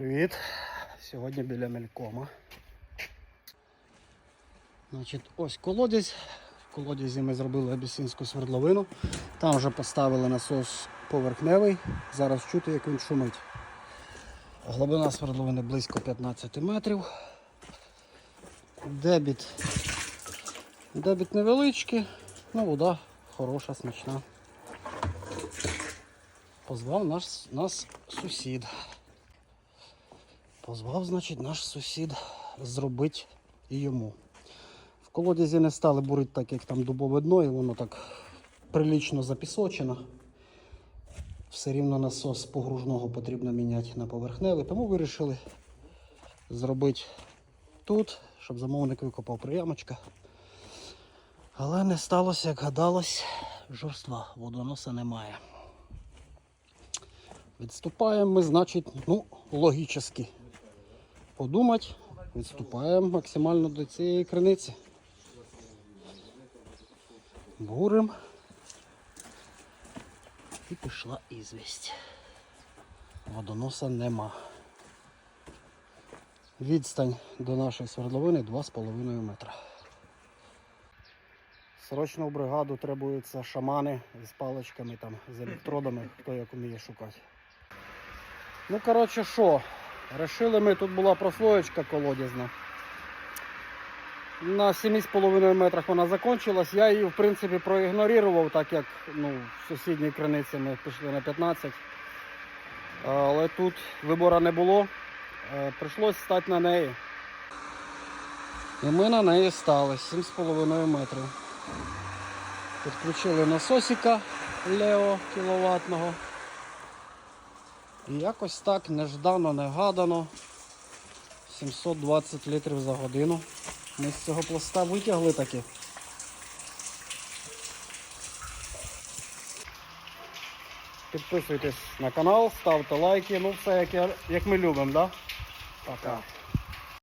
Привіт! Сьогодні біля Мелькома. Значить, ось колодязь. В колодязі ми зробили абісинську свердловину. Там вже поставили насос поверхневий. Зараз чути, як він шумить. Глибина свердловини близько 15 метрів. Дебіт. Дебіт невеличкий, ну вода хороша, смачна. Позвав наш, нас сусід. Позвав, значить, наш сусід зробити і йому. В колодязі не стали бурити так, як там дубове дно, і воно так прилічно запісочено. Все рівно насос погружного потрібно міняти на поверхневий, тому вирішили зробити тут, щоб замовник викопав приямочка. Але не сталося, як гадалось, жорства, водоноса немає. Відступаємо ми, значить, ну, логічно подумати, відступаємо максимально до цієї криниці. Бурим. І пішла ізвість. Водоноса нема. Відстань до нашої свердловини 2,5 метра. Срочно в бригаду требуються шамани з паличками, там, з електродами, хто як вміє шукати. Ну, коротше, що, решили ми, тут була прослоєчка колодязна. На 7,5 метрах вона закончилась. Я її, в принципі, проігнорував, так як ну, сусідній криниці ми пішли на 15. Але тут вибору не було. Е, Прийшлось стати на неї. І ми на неї стали 7,5 метрів. Підключили насосика Лео кіловатного. І якось так неждано, негадано. 720 літрів за годину. Ми з цього пласта витягли таки. Підписуйтесь на канал, ставте лайки, ну все як, я, як ми любимо, да? Пока.